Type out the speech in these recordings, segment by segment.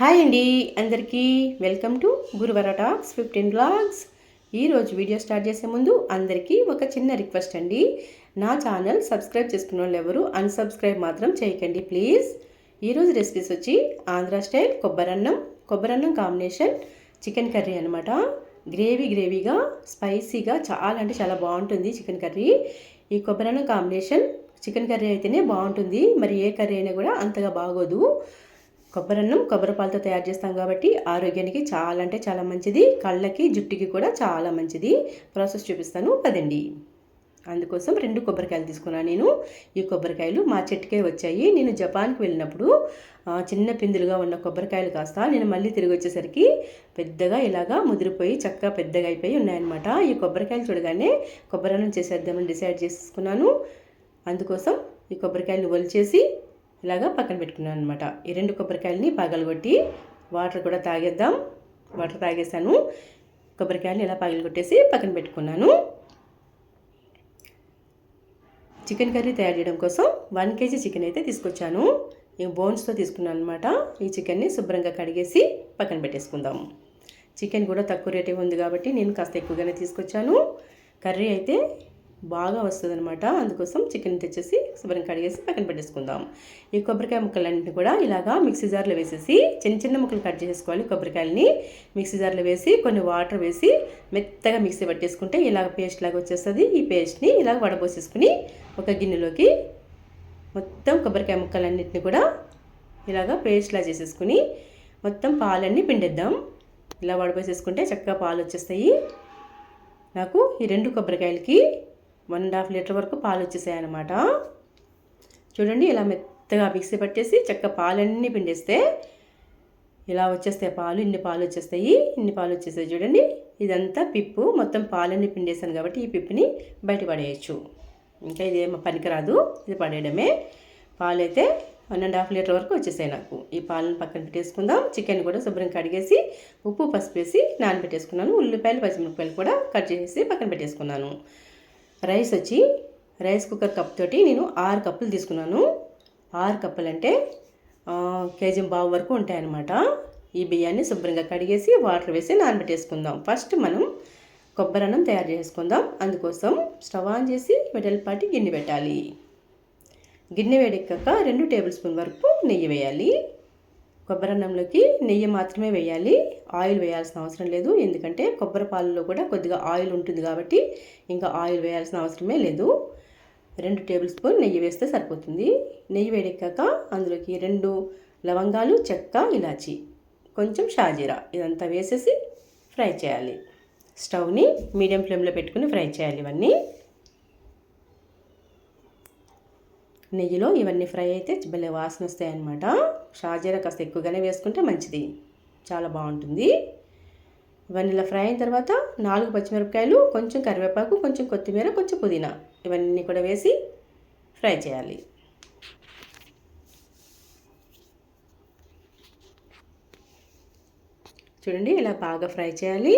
Hi అండి అందరికీ welcome to గురువర టాక్స్ ఫిఫ్టీన్ బ్లాగ్స్. ఈరోజు వీడియో స్టార్ట్ చేసే ముందు అందరికీ ఒక చిన్న రిక్వెస్ట్ అండి. నా ఛానల్ సబ్స్క్రైబ్ చేసుకున్న వాళ్ళు ఎవరు అన్సబ్స్క్రైబ్ మాత్రం చేయకండి ప్లీజ్. ఈరోజు రెసిపీస్ వచ్చి ఆంధ్ర స్టైల్ కొబ్బరన్నం కొబ్బరన్నం కాంబినేషన్ చికెన్ కర్రీ అనమాట గ్రేవీ గ్రేవీగా స్పైసీగా చాలా అంటే చాలా బాగుంటుంది చికెన్ కర్రీ. ఈ కొబ్బరన్నం కాంబినేషన్ చికెన్ కర్రీ అయితేనే బాగుంటుంది. మరి ఏ కర్రీ అయినా కూడా అంతగా బాగోదు. కొబ్బరన్నం కొబ్బరి పాలతో తయారు చేస్తాం కాబట్టి ఆరోగ్యానికి చాలా అంటే చాలా మంచిది. కళ్ళకి జుట్టుకి కూడా చాలా మంచిది. ప్రాసెస్ చూపిస్తాను. పదండి. అందుకోసం రెండు కొబ్బరికాయలు తీసుకున్నాను నేను. ఈ కొబ్బరికాయలు మా చెట్టుకే వచ్చాయి. నేను జపాన్కి వెళ్ళినప్పుడు చిన్న పిందులుగా ఉన్న కొబ్బరికాయలు కాస్త నేను మళ్ళీ తిరిగి వచ్చేసరికి పెద్దగా ఇలాగా ముదిరిపోయి చక్కగా పెద్దగా అయిపోయి ఉన్నాయన్నమాట. ఈ కొబ్బరికాయలు చూడగానే కొబ్బరన్నం చేసేద్దామని డిసైడ్ చేసుకున్నాను. అందుకోసం ఈ కొబ్బరికాయలు ఒలిచేసి ఇలాగా పక్కన పెట్టుకున్నాను అనమాట ఈ రెండు కొబ్బరికాయలని పగలగొట్టి వాటర్ కూడా తాగేద్దాం. వాటర్ తాగేసాను. కొబ్బరికాయలు ఇలా పగలగొట్టేసి పక్కన పెట్టుకున్నాను. చికెన్ కర్రీ తయారు చేయడం కోసం వన్ కేజీ చికెన్ అయితే తీసుకొచ్చాను. ఈ బోన్స్తో తీసుకున్నాను అనమాట ఈ చికెన్ని శుభ్రంగా కడిగేసి పక్కన పెట్టేసుకుందాం. చికెన్ కూడా తక్కువ రేటే ఉంది కాబట్టి నేను కాస్త ఎక్కువగానే తీసుకొచ్చాను. కర్రీ అయితే బాగా వస్తుంది అనమాట అందుకోసం చికెన్ తెచ్చేసి శుభ్రం కడిగేసి పక్కన పెట్టేసుకుందాం. ఈ కొబ్బరికాయ ముక్కలన్నింటినీ కూడా ఇలాగా మిక్సీ జార్లో వేసేసి చిన్న చిన్న ముక్కలు కట్ చేసుకోవాలి కొబ్బరికాయలని. మిక్సీ జార్లో వేసి కొన్ని వాటర్ వేసి మెత్తగా మిక్సీ పట్టేసుకుంటే ఇలాగ పేస్ట్ లాగా వచ్చేస్తుంది. ఈ పేస్ట్ని ఇలాగ వడపోసేసుకుని ఒక గిన్నెలోకి మొత్తం కొబ్బరికాయ ముక్కలన్నింటినీ కూడా ఇలాగ పేస్ట్లా చేసేసుకుని మొత్తం పాలన్నీ పిండేద్దాం. ఇలా వడపోసేసుకుంటే చక్కగా పాలు వచ్చేస్తాయి నాకు ఈ రెండు కొబ్బరికాయలకి వన్ అండ్ హాఫ్ లీటర్ వరకు పాలు వచ్చేసాయి అనమాట చూడండి ఇలా మెత్తగా మిక్సీ పట్టేసి చక్క పాలన్నీ పిండేస్తే ఇలా వచ్చేస్తాయి పాలు ఇన్ని పాలు వచ్చేస్తాయి ఇన్ని పాలు వచ్చేస్తాయి. చూడండి ఇదంతా పిప్పు మొత్తం పాలన్నీ పిండేసాను కాబట్టి ఈ పిప్పుని బయట పడేయచ్చు. ఇంకా ఇది ఏమో పనికిరాదు ఇది పడేయడమే. పాలు అయితే వన్ అండ్ హాఫ్ లీటర్ వరకు వచ్చేసాయి నాకు. ఈ పాలను పక్కన పెట్టేసుకుందాం. చికెన్ కూడా శుభ్రం కడిగేసి ఉప్పు పసుపు వేసి నానబెట్టేసుకున్నాను. ఉల్లిపాయలు పచ్చిమిరపకాయలు కూడా కట్ చేసి పక్కన పెట్టేసుకున్నాను. రైస్ వచ్చి రైస్ కుక్కర్ కప్ తోటి నేను ఆరు కప్పులు తీసుకున్నాను. ఆరు కప్పులు అంటే కేజీ బావు వరకు ఉంటాయన్నమాట. ఈ బియ్యాన్ని శుభ్రంగా కడిగేసి వాటర్ వేసి నానబెట్టేసుకుందాం. ఫస్ట్ మనం కొబ్బరి అన్నం తయారు చేసుకుందాం. అందుకోసం స్టవ్ ఆన్ చేసి వెడల్పాటి గిన్నె పెట్టాలి. గిన్నె వేడెక్కాక రెండు టేబుల్ స్పూన్ వరకు నెయ్యి వేయాలి. కొబ్బరన్నంలోకి నెయ్యి మాత్రమే వేయాలి. ఆయిల్ వేయాల్సిన అవసరం లేదు. ఎందుకంటే కొబ్బరి పాలలో కూడా కొద్దిగా ఆయిల్ ఉంటుంది కాబట్టి ఇంకా ఆయిల్ వేయాల్సిన అవసరమే లేదు. రెండు టేబుల్ స్పూన్ నెయ్యి వేస్తే సరిపోతుంది. నెయ్యి వేడెక్కాక అందులోకి రెండు లవంగాలు చెక్క ఇలాచి కొంచెం షాజీరా ఇదంతా వేసేసి ఫ్రై చేయాలి. స్టవ్ని మీడియం ఫ్లేమ్లో పెట్టుకుని ఫ్రై చేయాలి ఇవన్నీ. నెయ్యిలో ఇవన్నీ ఫ్రై అయితే భలే వాసన వస్తాయన్నమాట. షాజీరా కాస్త ఎక్కువగానే వేసుకుంటే మంచిది. చాలా బాగుంటుంది. ఇవన్నీ ఇలా ఫ్రై అయిన తర్వాత నాలుగు పచ్చిమిరపకాయలు కొంచెం కరివేపాకు కొంచెం కొత్తిమీర కొంచెం పుదీనా ఇవన్నీ కూడా వేసి ఫ్రై చేయాలి. చూడండి ఇలా బాగా ఫ్రై చేయాలి.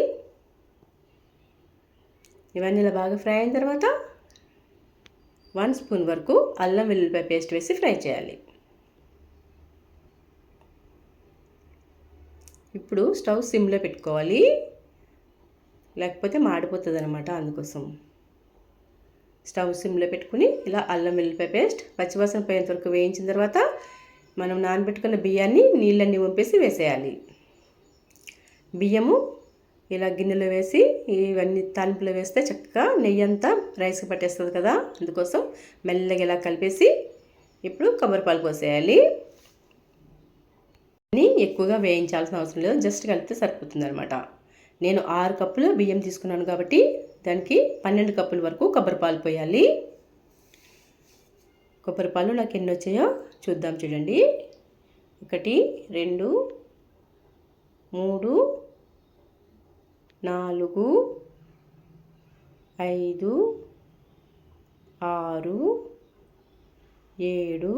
ఇవన్నీ ఇలా బాగా ఫ్రై అయిన తర్వాత వన్ స్పూన్ వరకు అల్లం వెల్లుల్లిపాయ పేస్ట్ వేసి ఫ్రై చేయాలి. ఇప్పుడు స్టవ్ సిమ్లో పెట్టుకోవాలి. లేకపోతే మాడిపోతుంది అనమాట అందుకోసం. స్టవ్ సిమ్లో పెట్టుకుని ఇలా అల్లం వెల్లుల్లిపాయ పేస్ట్ పచ్చివాసన పోయేంత వరకు వేయించిన తర్వాత మనం నానబెట్టుకున్న బియ్యాన్ని నీళ్ళన్నీ వంపేసి వేసేయాలి. బియ్యము ఇలా గిన్నెలో వేసి ఇవన్నీ తాలింపులో వేస్తే చక్కగా నెయ్యి అంతా రైస్కి పట్టేస్తుంది కదా. అందుకోసం మెల్లగా ఇలా కలిపేసి ఇప్పుడు కొబ్బరిపాలు పోసేయాలి. ఎక్కువగా వేయించాల్సిన అవసరం లేదు. జస్ట్ కలిపితే సరిపోతుంది అనమాట నేను ఆరు కప్పులు బియ్యం తీసుకున్నాను కాబట్టి దానికి పన్నెండు కప్పుల వరకు కొబ్బరిపాలు పోయాలి. కొబ్బరిపాలు నాకు ఎన్ని వచ్చాయో చూద్దాం చూడండి. ఒకటి రెండు మూడు నాలుగు ఐదు ఆరు ఏడు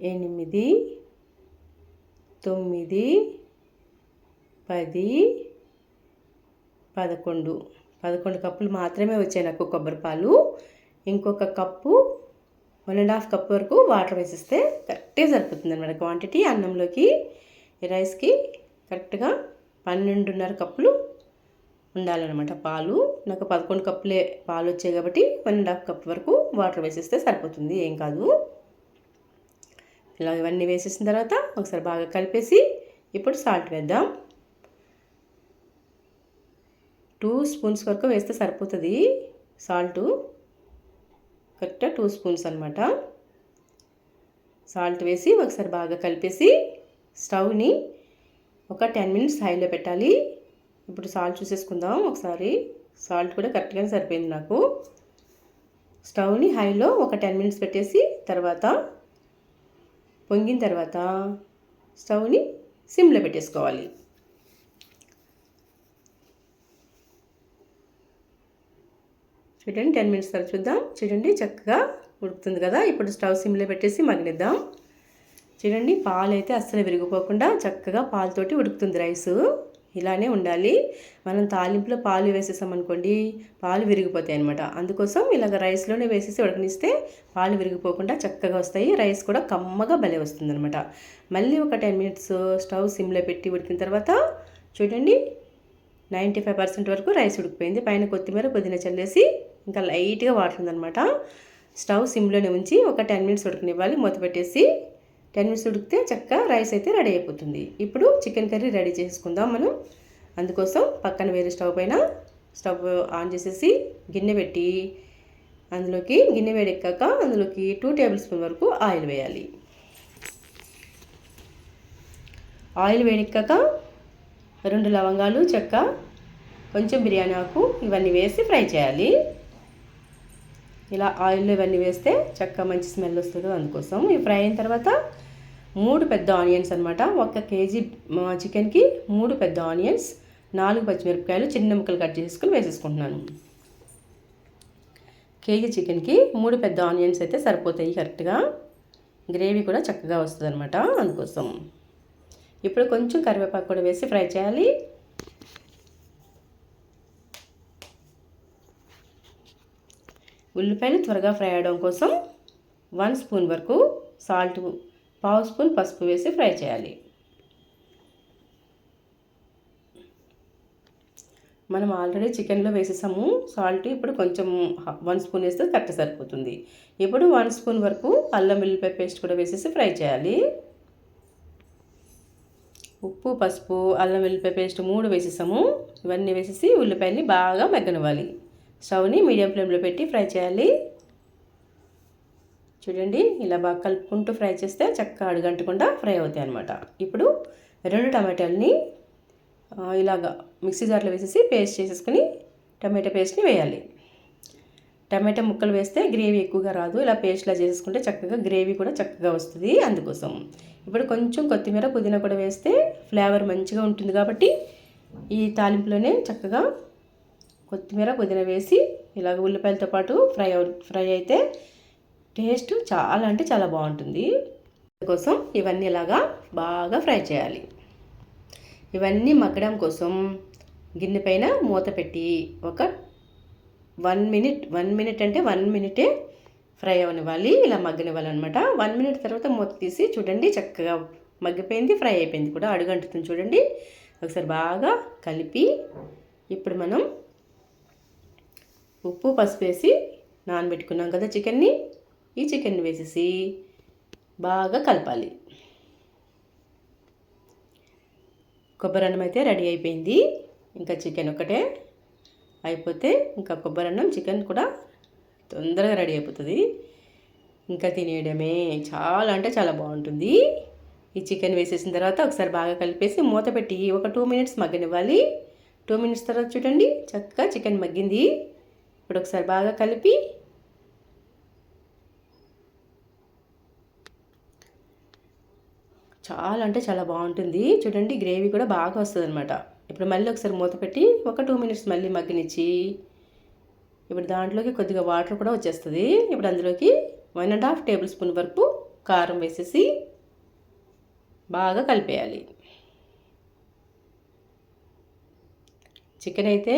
ఎనిమిది తొమ్మిది పది పదకొండు. పదకొండు కప్పులు మాత్రమే వచ్చాయి నాకు కొబ్బరి పాలు. ఇంకొక cup one and half cup వరకు వాటర్ వేసిస్తే కరెక్ట్గా సరిపోతుంది అనమాట క్వాంటిటీ అన్నంలోకి రైస్కి కరెక్ట్గా పన్నెండున్నర కప్పులు ఉండాలన్నమాట పాలు. నాకు పదకొండు కప్పులే పాలు వచ్చాయి కాబట్టి వన్ అండ్ హాఫ్ కప్ వరకు వాటర్ వేసేస్తే సరిపోతుంది ఏం కాదు. ఇలా ఇవన్నీ వేసేసిన తర్వాత ఒకసారి బాగా కలిపేసి ఇప్పుడు సాల్ట్ వేద్దాం. టూ స్పూన్స్ వరకు వేస్తే సరిపోతుంది సాల్టు. కరెక్ట్గా టూ స్పూన్స్ అనమాట సాల్ట్ వేసి ఒకసారి బాగా కలిపేసి స్టవ్ని ఒక టెన్ మినిట్స్ హైలో పెట్టాలి. ఇప్పుడు సాల్ట్ చూసేసుకుందాం ఒకసారి. సాల్ట్ కూడా కరెక్ట్గానే సరిపోయింది నాకు. స్టవ్ని హైలో ఒక టెన్ మినిట్స్ పెట్టేసి తర్వాత పొంగిన తర్వాత స్టవ్ని సిమ్లో పెట్టేసుకోవాలి. చూడండి టెన్ మినిట్స్ తర్వాత చూద్దాం. చూడండి చక్కగా ఉడుకుతుంది కదా. ఇప్పుడు స్టవ్ సిమ్లో పెట్టేసి మగ్గనిద్దాం. చూడండి పాలు అయితే అస్సలు విరిగిపోకుండా చక్కగా పాలతోటి ఉడుకుతుంది రైసు. ఇలానే ఉండాలి. మనం తాలింపులో పాలు వేసేసామనుకోండి పాలు విరిగిపోతాయి అనమాట అందుకోసం ఇలాగ రైస్లోనే వేసేసి ఉడకనిస్తే పాలు విరిగిపోకుండా చక్కగా వస్తాయి. రైస్ కూడా కమ్మగా భలే వస్తుంది అనమాట మళ్ళీ ఒక టెన్ మినిట్స్ స్టవ్ సిమ్లో పెట్టి ఉడికిన తర్వాత చూడండి నైంటీ ఫైవ్ పర్సెంట్ వరకు రైస్ ఉడికిపోయింది. పైన కొత్తిమీర పుదీనా చల్లేసి ఇంకా లైట్గా వాడుతుందనమాట స్టవ్ సిమ్లోనే ఉంచి ఒక టెన్ మినిట్స్ ఉడకనివ్వాలి. మూత పెట్టేసి టెన్ మినిట్స్ ఉడికితే చక్కగా రైస్ అయితే రెడీ అయిపోతుంది. ఇప్పుడు చికెన్ కర్రీ రెడీ చేసుకుందాం మనం. అందుకోసం పక్కన వేరే స్టవ్ పైన స్టవ్ ఆన్ చేసేసి గిన్నె పెట్టి అందులోకి గిన్నె వేడెక్కాక అందులోకి టూ టేబుల్ స్పూన్ వరకు ఆయిల్ వేయాలి. ఆయిల్ వేడెక్కాక రెండు లవంగాలు చెక్క కొంచెం బిర్యానీ ఆకు ఇవన్నీ వేసి ఫ్రై చేయాలి. ఇలా ఆయిల్లో ఇవన్నీ వేస్తే చక్కగా మంచి స్మెల్ వస్తుంది అందుకోసం. ఇవి ఫ్రై అయిన తర్వాత మూడు పెద్ద ఆనియన్స్ అనమాట ఒక కేజీ చికెన్కి మూడు పెద్ద ఆనియన్స్ నాలుగు పచ్చిమిరపకాయలు చిన్న ముక్కలు కట్ చేసుకుని వేసేసుకుంటున్నాను. కేజీ చికెన్కి మూడు పెద్ద ఆనియన్స్ అయితే సరిపోతాయి కరెక్ట్గా. గ్రేవీ కూడా చక్కగా వస్తుంది అనమాట అందుకోసం. ఇప్పుడు కొంచెం కరివేపాకు కూడా వేసి ఫ్రై చేయాలి. ఉల్లిపాయలు త్వరగా ఫ్రై అవడం కోసం వన్ స్పూన్ వరకు సాల్ట్ పావు స్పూన్ పసుపు వేసి ఫ్రై చేయాలి. మనం ఆల్రెడీ చికెన్లో వేసేసాము. సాల్ట్ ఇప్పుడు కొంచెం వన్ స్పూన్ వేస్తే కరెక్ట్ సరిపోతుంది. ఇప్పుడు వన్ స్పూన్ వరకు అల్లం వెల్లిపాయ పేస్ట్ కూడా వేసేసి ఫ్రై చేయాలి. ఉప్పు పసుపు అల్లం వెల్లిపాయ పేస్ట్ మూడు వేసేసాము. ఇవన్నీ వేసేసి ఉల్లిపాయని బాగా మెగ్గనివ్వాలి. స్టవ్ని మీడియం ఫ్లేమ్లో పెట్టి ఫ్రై చేయాలి. చూడండి ఇలా బాగా కలుపుకుంటూ ఫ్రై చేస్తే చక్కగా అడుగంటకుండా ఫ్రై అవుతాయి అనమాట ఇప్పుడు రెండు టమాటాలని ఇలాగా మిక్సీ జార్లో వేసేసి పేస్ట్ చేసేసుకుని టమాటా పేస్ట్ని వేయాలి. టమాటా ముక్కలు వేస్తే గ్రేవీ ఎక్కువగా రాదు. ఇలా పేస్ట్లా చేసుకుంటే చక్కగా గ్రేవీ కూడా చక్కగా వస్తుంది అందుకోసం. ఇప్పుడు కొంచెం కొత్తిమీర పుదీనా కూడా వేస్తే ఫ్లేవర్ మంచిగా ఉంటుంది కాబట్టి ఈ తాలింపులోనే చక్కగా కొత్తిమీర పుదీనా వేసి ఇలాగ ఉల్లిపాయలతో పాటు ఫ్రై ఫ్రై అయితే టేస్ట్ చాలా అంటే చాలా బాగుంటుంది. కోసం ఇవన్నీ ఇలాగా బాగా ఫ్రై చేయాలి. ఇవన్నీ మగ్గడం కోసం గిన్నె పైన మూత పెట్టి ఒక వన్ మినిట్ వన్ మినిట్ అంటే వన్ మినిటే ఫ్రై అవనివ్వాలి ఇలా మగ్గనివ్వాలి అనమాట వన్ మినిట్ తర్వాత మూత తీసి చూడండి చక్కగా మగ్గిపోయింది ఫ్రై అయిపోయింది కూడా. అడుగంటుతుంది చూడండి. ఒకసారి బాగా కలిపి ఇప్పుడు మనం ఉప్పు పసుపు వేసి నానబెట్టుకున్నాం కదా చికెన్ని. ఈ చికెన్ని వేసేసి బాగా కలపాలి. కొబ్బరి అన్నం అయితే రెడీ అయిపోయింది. ఇంకా చికెన్ ఒకటే అయిపోతే ఇంకా కొబ్బరి అన్నం చికెన్ కూడా తొందరగా రెడీ అయిపోతుంది. ఇంకా తినేయడమే. చాలా అంటే చాలా బాగుంటుంది. ఈ చికెన్ వేసేసిన తర్వాత ఒకసారి బాగా కలిపేసి మూత పెట్టి ఒక టూ మినిట్స్ మగ్గనివ్వాలి. టూ మినిట్స్ తర్వాత చూడండి చక్కగా చికెన్ మగ్గింది. ఇప్పుడు ఒకసారి బాగా కలిపి చాలా అంటే చాలా బాగుంటుంది. చూడండి గ్రేవీ కూడా బాగా వస్తుంది అనమాట ఇప్పుడు మళ్ళీ ఒకసారి మూత పెట్టి ఒక టూ మినిట్స్ మళ్ళీ మగ్గనిచ్చి ఇప్పుడు దాంట్లోకి కొద్దిగా వాటర్ కూడా వచ్చేస్తుంది. ఇప్పుడు అందులోకి one and half table spoon వరకు కారం వేసేసి బాగా కలిపేయాలి. చికెన్ అయితే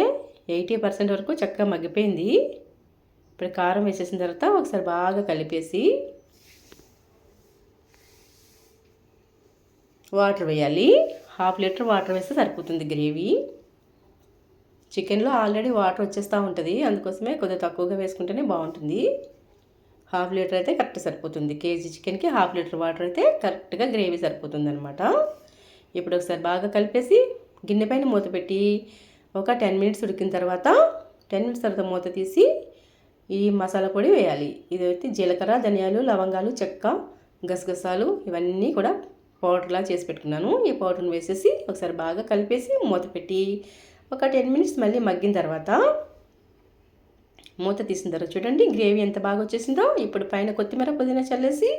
ఎయిటీ పర్సెంట్ వరకు చక్కగా మగ్గిపోయింది. ఇప్పుడు కారం వేసేసిన తర్వాత ఒకసారి బాగా కలిపేసి వాటర్ వేయాలి. హాఫ్ లీటర్ వాటర్ వేస్తే సరిపోతుంది గ్రేవీ. చికెన్లో ఆల్రెడీ వాటర్ వచ్చేస్తూ ఉంటుంది. అందుకోసమే కొద్దిగా తక్కువగా వేసుకుంటేనే బాగుంటుంది. హాఫ్ లీటర్ అయితే కరెక్ట్ సరిపోతుంది. కేజీ చికెన్కి హాఫ్ లీటర్ వాటర్ అయితే కరెక్ట్గా గ్రేవీ సరిపోతుంది అనమాట ఇప్పుడు ఒకసారి బాగా కలిపేసి గిన్నె పైన మూత పెట్టి ఒక టెన్ మినిట్స్ ఉడికిన తర్వాత టెన్ మినిట్స్ తర్వాత మూత తీసి ఈ మసాలా పొడి వేయాలి. ఇదైతే జీలకర్ర ధనియాలు లవంగాలు చెక్క గసగసాలు ఇవన్నీ కూడా పౌడర్లా చేసి పెట్టుకున్నాను. ఈ పౌడర్ని వేసేసి ఒకసారి బాగా కలిపేసి మూత పెట్టి ఒక టెన్ మినిట్స్ మళ్ళీ మగ్గిన తర్వాత మూత తీసిన తర్వాత చూడండి గ్రేవీ ఎంత బాగా వచ్చేసిందో. ఇప్పుడు పైన కొత్తిమీర పుదీనా చల్లేసి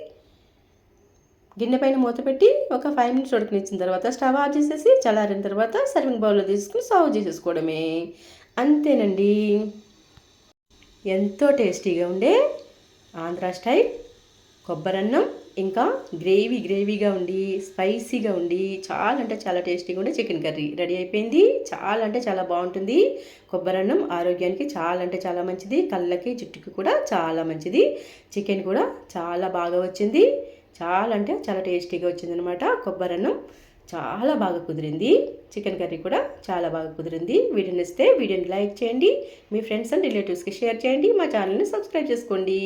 గిన్నె పైన మూత పెట్టి ఒక ఫైవ్ మినిట్స్ ఉడకనిచ్చిన తర్వాత స్టవ్ ఆఫ్ చేసేసి చల్లారిన తర్వాత సర్వింగ్ బౌల్లో తీసుకుని సర్వ్ చేసేసుకోవడమే. అంతేనండి. ఎంతో టేస్టీగా ఉండే ఆంధ్ర స్టైల్ కొబ్బరన్నం ఇంకా గ్రేవీ గ్రేవీగా ఉండి స్పైసీగా ఉండి చాలా అంటే చాలా టేస్టీగా ఉండే చికెన్ కర్రీ రెడీ అయిపోయింది. చాలా అంటే చాలా బాగుంటుంది. కొబ్బరన్నం ఆరోగ్యానికి చాలా అంటే చాలా మంచిది. కళ్ళకి జుట్టుకి కూడా చాలా మంచిది. చికెన్ కూడా చాలా బాగా వచ్చింది. చాలా అంటే చాలా టేస్టీగా వచ్చింది అనమాట కొబ్బరన్నం చాలా బాగా కుదిరింది. చికెన్ కర్రీ కూడా చాలా బాగా కుదిరింది. వీడియో నచ్చితే వీడియోని లైక్ చేయండి. మీ ఫ్రెండ్స్ అండ్ రిలేటివ్స్కి షేర్ చేయండి. మా ఛానల్ని సబ్స్క్రైబ్ చేసుకోండి.